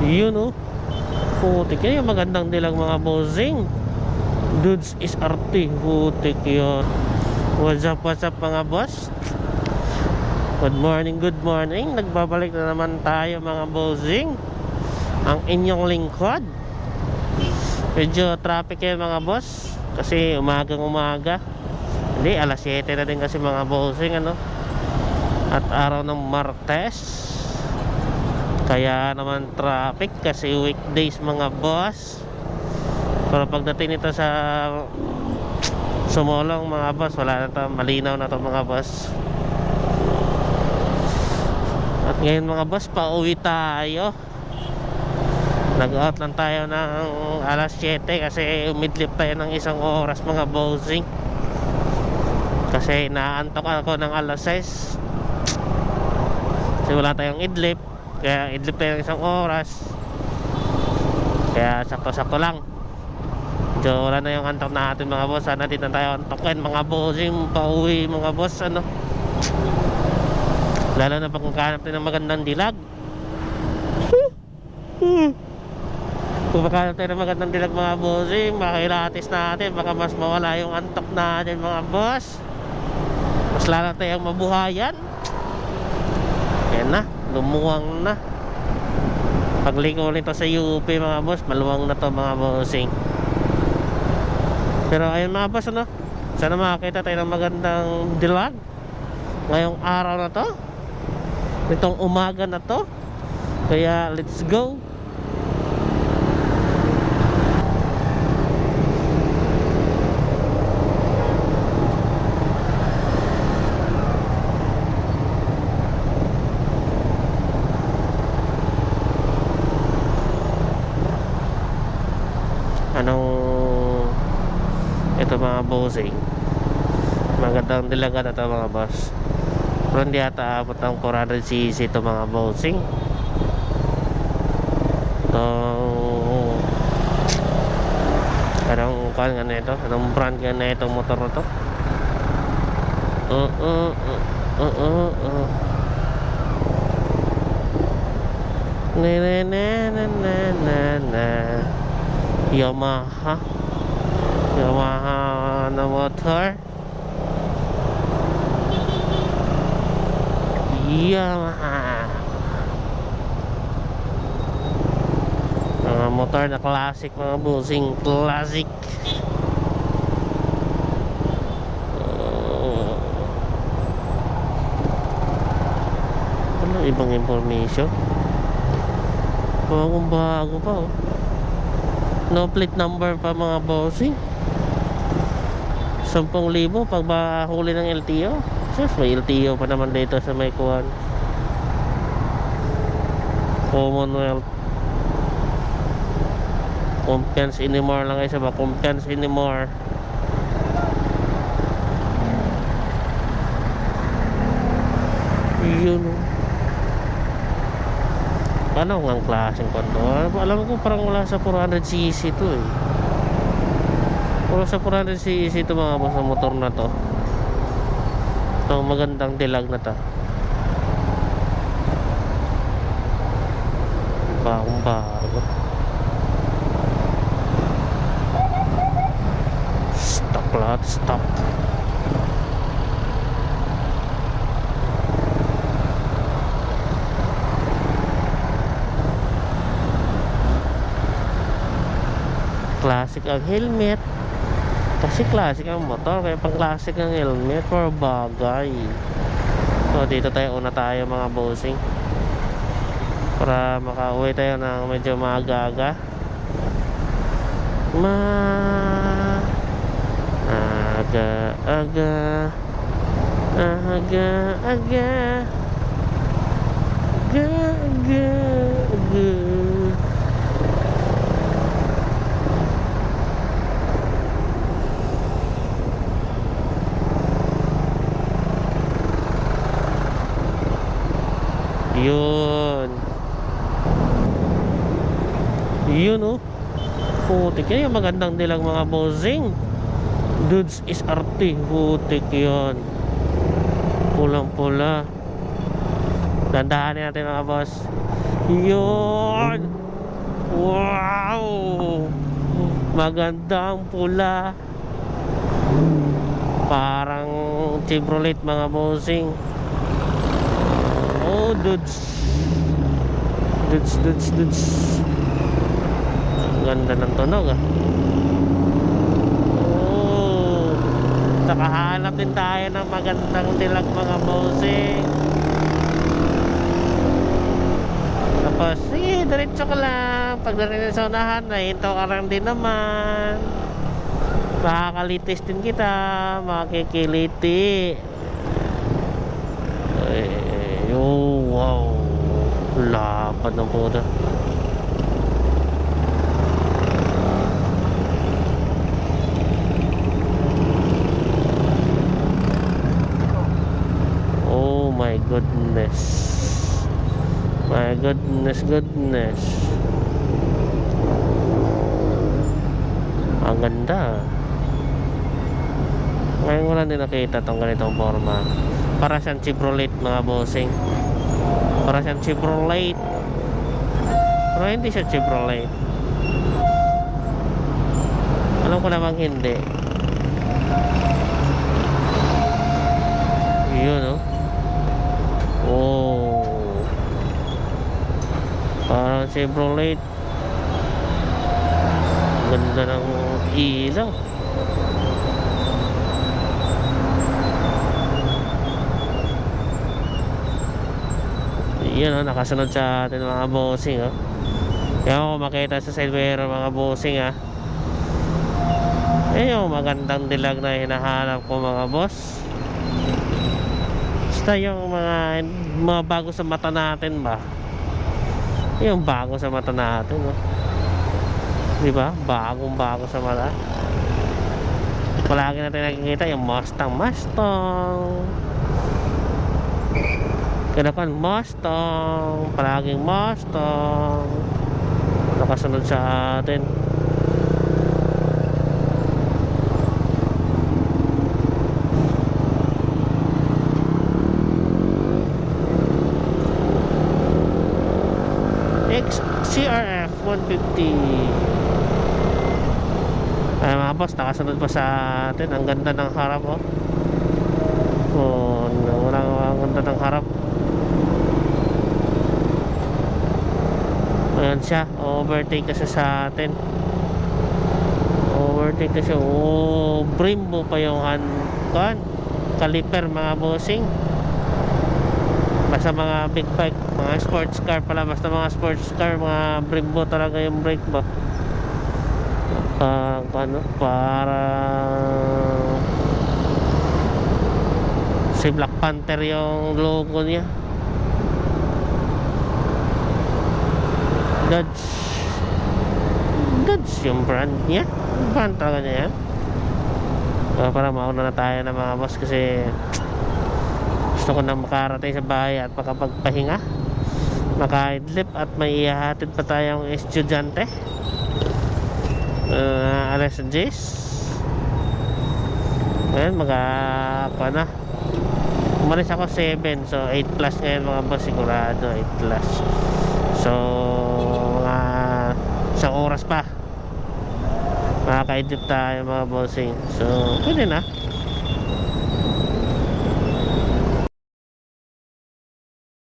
Yun oh. Putik yan. Yung magandang dilag mga bossing. Dudes is RT. Putik yun. What's up, what's up mga boss? Good morning, good morning. Nagbabalik na naman tayo mga bossing. Ang inyong lingkod. Medyo traffic yan mga boss. Kasi umagang umaga. Hindi, alas 7 na din kasi mga bossing ano. At araw ng Martes. Kaya naman traffic kasi weekdays mga boss. Pero pagdating nito sa sumolong mga boss, wala na to, malinaw na to mga boss. At ngayon mga boss, pauwi tayo. Nag-out lang tayo ng alas 7 kasi umidlip tayo ng isang oras mga bossing. Kasi naantok ako ng alas 6. Kasi wala tayong idlip. Kaya idlip tayo ng isang oras. Kaya sakto-sakto lang. So wala na yung antok natin mga boss. Sana din na tayo antokin mga bossing pauwi mga boss. Ano? Lalo na pag magkahanap tayo ng magandang dilag. Kung magkahanap tayo ng magandang dilag mga bossing, makilatis natin, baka mas mawala yung antok natin mga boss. Mas lalo tayong mabuhayan. Yan na, lumuwang na. Pagliko nito sa UP mga boss, maluwang na to mga bossing. Pero ayun mga boss ano, sana makakita tayo ng magandang dilag ngayong araw na to. Itong umaga na to. Kaya let's go. Anong ito mga bossing. Magandang dilaga na ito mga boss. Pero hindi ata abot ang 400cc ito mga bossing. Ito anong kan nga na ito anong brand nga na itong motor na to? Uh uh uh uh uh uh. Na na na na na Yamaha. Yamaha na motor Yamaha. Mga motor na classic mga busing classic. Ano ibang information bagong bago pa oh no plate number pa mga bossing 10,000 pag mahuli ng LTO sus may LTO pa naman dito sa may kuhan Commonwealth. Confiance anymore lang isa ba Confiance anymore. Yun. oh. Ano ang klaseng kondo? Alam ko parang wala sa 400cc to eh. Wala sa 400cc to mga boss ng motor na to. Ito magandang dilag na to. Bagong bago. Stock lahat, stock. Classic ang helmet. Kasi classic ang motor kaya pang classic ang helmet for bagay. So dito tayo una tayo mga bossing. Para makauwi tayo ng medyo maaga-aga ma aga-aga aga-aga aga-aga Yun. Yun oh. Putik yan yung magandang nilang mga bossing. Dudes is RT. Putik yun. Pulang pula. Dandahanin natin mga boss. Yun. Wow! Maganda ang pula. Parang Chevrolet mga bossing. Oh, dudes. Dudes, dudes, dudes. Ganda ng tunog ah. Oh. Nakahanap din tayo ng magandang dilag mga bossing. Tapos, sige, diretso ka lang. Pag narinig sa unahan, nahinto ka lang din naman. Makakalitis din kita. Makikiliti. Eh, oh, wow. Lapad ng puta. Oh my goodness. My goodness, goodness. Ang ganda. Ngayon ko lang din nakita tong ganitong forma. Para siyang Chevrolet mga bossing. Para siyang Chevrolet. Pero hindi siya Chevrolet. Alam ko namang hindi. Yun oh. Oh. Parang Chevrolet. Ganda ng ilaw. Yan oh, nakasunod sa atin mga bossing oh. Yan oh, makita sa mirror mga bossing ah. Eh yung magandang dilag na hinahanap ko mga boss. Basta yung mga, mga bago sa mata natin ba? Yung bago sa mata natin, no? Di ba? Bagong bago sa mata. Palagi natin nakikita yung Mustang Mustang. Kailangan Mustang. Palaging Mustang. Nakasunod sa atin. 150 ay mga boss nakasunod pa sa atin. Ang ganda ng harap oh. Oh walang ang ganda ng harap. Ayan siya. Overtake kasi sa atin. Overtake kasi. Oh Brembo pa yung kan caliper mga bossing basta mga big bike mga sports car pala basta mga sports car mga Brembo talaga yung brake ba pag ano para si Black Panther yung logo niya. Dodge. Dodge yung brand niya. Brand talaga niya. Yan Uh, para mauna na tayo ng mga boss kasi gusto ko nang makarating sa bahay at makapagpahinga makaidlip at may ihahatid pa tayong estudyante. Uh, alas 10 ngayon mga pa na. Umalis ako 7 so 8 plus ngayon mga boss sigurado 8 plus. So mga isang oras pa. Makakaidlip tayo mga bossing. So pwede na